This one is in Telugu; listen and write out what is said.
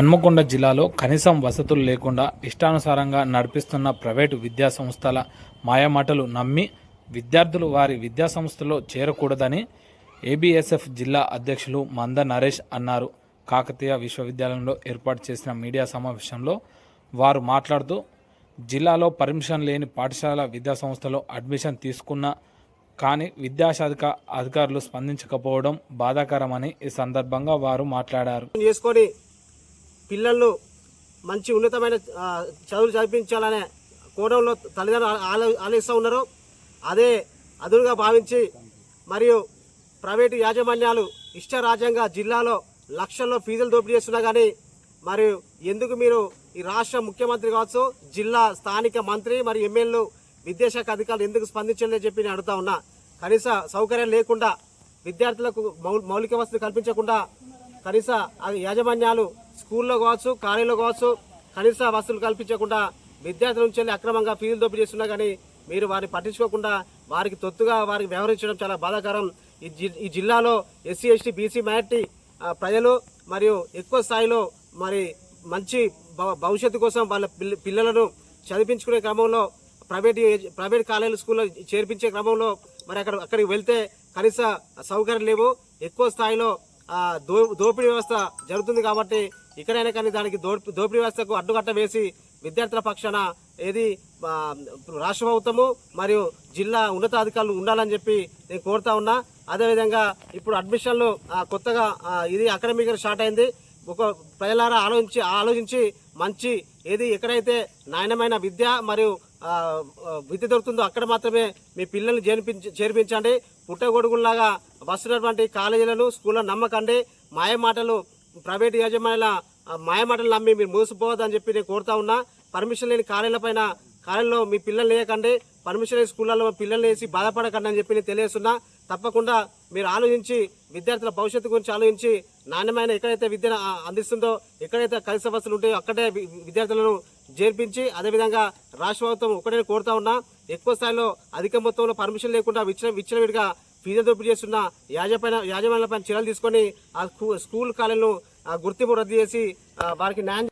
హన్మకొండ జిల్లాలో కనీసం వసతులు లేకుండా ఇష్టానుసారంగా నడిపిస్తున్న ప్రైవేటు విద్యా సంస్థల మాయమాటలు నమ్మి విద్యార్థులు వారి విద్యా సంస్థలో చేరకూడదని ఏబిఎస్ఎఫ్ జిల్లా అధ్యక్షులు మంద నరేష్ అన్నారు. కాకతీయ విశ్వవిద్యాలయంలో ఏర్పాటు చేసిన మీడియా సమావేశంలో వారు మాట్లాడుతూ జిల్లాలో పర్మిషన్ లేని పాఠశాల విద్యా సంస్థలో అడ్మిషన్ తీసుకున్న కానీ విద్యాశాఖ అధికారులు స్పందించకపోవడం బాధాకరమని ఈ సందర్భంగా వారు మాట్లాడారు. పిల్లలు మంచి ఉన్నతమైన చదువులు చదివించాలనే కోణంలో తల్లిదండ్రులు ఆలో ఆలోచిస్తూ ఉన్నారు. అదే అదునుగా భావించి మరియు ప్రైవేటు యాజమాన్యాలు ఇష్టరాజ్యంగా జిల్లాలో లక్షల్లో ఫీజులు దోపిడీ చేస్తున్నా కానీ మరియు ఎందుకు మీరు ఈ రాష్ట్ర ముఖ్యమంత్రి కావచ్చు జిల్లా స్థానిక మంత్రి మరియు ఎమ్మెల్యేలు విద్యాశాఖ అధికారులు ఎందుకు స్పందించలేదని చెప్పి నేను అడుగుతా ఉన్నా. కనీస సౌకర్యం లేకుండా విద్యార్థులకు మౌలిక వసతులు కల్పించకుండా కనీస యాజమాన్యాలు స్కూల్లో కావచ్చు కాలేజీలో కావచ్చు కనీస వసతులు కల్పించకుండా విద్యార్థుల నుంచి వెళ్ళి అక్రమంగా ఫీజులు దోపిడీ చేస్తున్నా కానీ మీరు వారిని పట్టించుకోకుండా వారికి తొత్తుగా వారికి వ్యవహరించడం చాలా బాధాకరం. ఈ జిల్లాలో ఎస్సీ ఎస్టీ బీసీ మైనార్టీ ప్రజలు మరియు ఎక్కువ స్థాయిలో మరి మంచి భవిష్యత్తు కోసం వాళ్ళ పిల్ల- పిల్లలను చదివించుకునే క్రమంలో ప్రైవేట్ ప్రైవేట్ కాలేజీ స్కూల్లో చేర్పించే క్రమంలో మరి అక్కడ అక్కడికి వెళ్తే కనీస సౌకర్యం లేవు. ఎక్కువ స్థాయిలో దో దోపిడీ వ్యవస్థ జరుగుతుంది కాబట్టి ఇక్కడైనా కానీ దానికి దోపి దోపిడీ వ్యవస్థకు అడ్డుకట్ట వేసి విద్యార్థుల పక్షాన ఏది రాష్ట్ర ప్రభుత్వము మరియు జిల్లా ఉన్నతాధికారులు ఉండాలని చెప్పి నేను కోరుతా ఉన్నా. అదేవిధంగా ఇప్పుడు అడ్మిషన్లు కొత్తగా ఇది అకాడమిక్ ఇయర్ స్టార్ట్ అయింది. ఒక ప్రజలారా ఆలోచించి ఆలోచించి మంచి ఏది ఎక్కడైతే నాణ్యమైన విద్య మరియు విద్య దొరుకుతుందో అక్కడ మాత్రమే మీ పిల్లల్ని చేర్పించి చేర్పించండి. పుట్టగొడుగుల్లాగా వస్తున్నటువంటి కాలేజీలను స్కూళ్ళను నమ్మకండి. మాయ మాటలు ప్రైవేట్ యాజమాన్యాల మాయమాటలు నమ్మి మీరు మోసపోవద్దని చెప్పి నేను కోరుతా ఉన్నా. పర్మిషన్ లేని కాలేజీల పైన కాలేజీలో మీ పిల్లల్ని వేయకండి పర్మిషన్ లేని స్కూళ్ళలో మా పిల్లల్ని వేసి బాధపడకండి అని చెప్పి నేను తెలియస్తున్నా తప్పకుండా మీరు ఆలోచించి విద్యార్థుల భవిష్యత్తు గురించి ఆలోచించి నాణ్యమైన ఎక్కడైతే విద్యను అందిస్తుందో ఎక్కడైతే కలిసి వసతులు ఉంటాయో అక్కడే విద్యార్థులను చేర్పించి అదేవిధంగా రాష్ట్ర ప్రభుత్వం ఒకటే కోరుతా ఉన్నా. ఎక్కువ స్థాయిలో అధిక మొత్తంలో పర్మిషన్ లేకుండా విచ్చిన విచ్చలవిడిగా ఫీజు దోపిడీ చేస్తున్న యాజపైన యాజమాన్యాలపైన చర్యలు తీసుకొని ఆ స్కూ- స్కూల్ కాలేజీలను గుర్తింపు రద్దు చేసి వారికి న్యాయం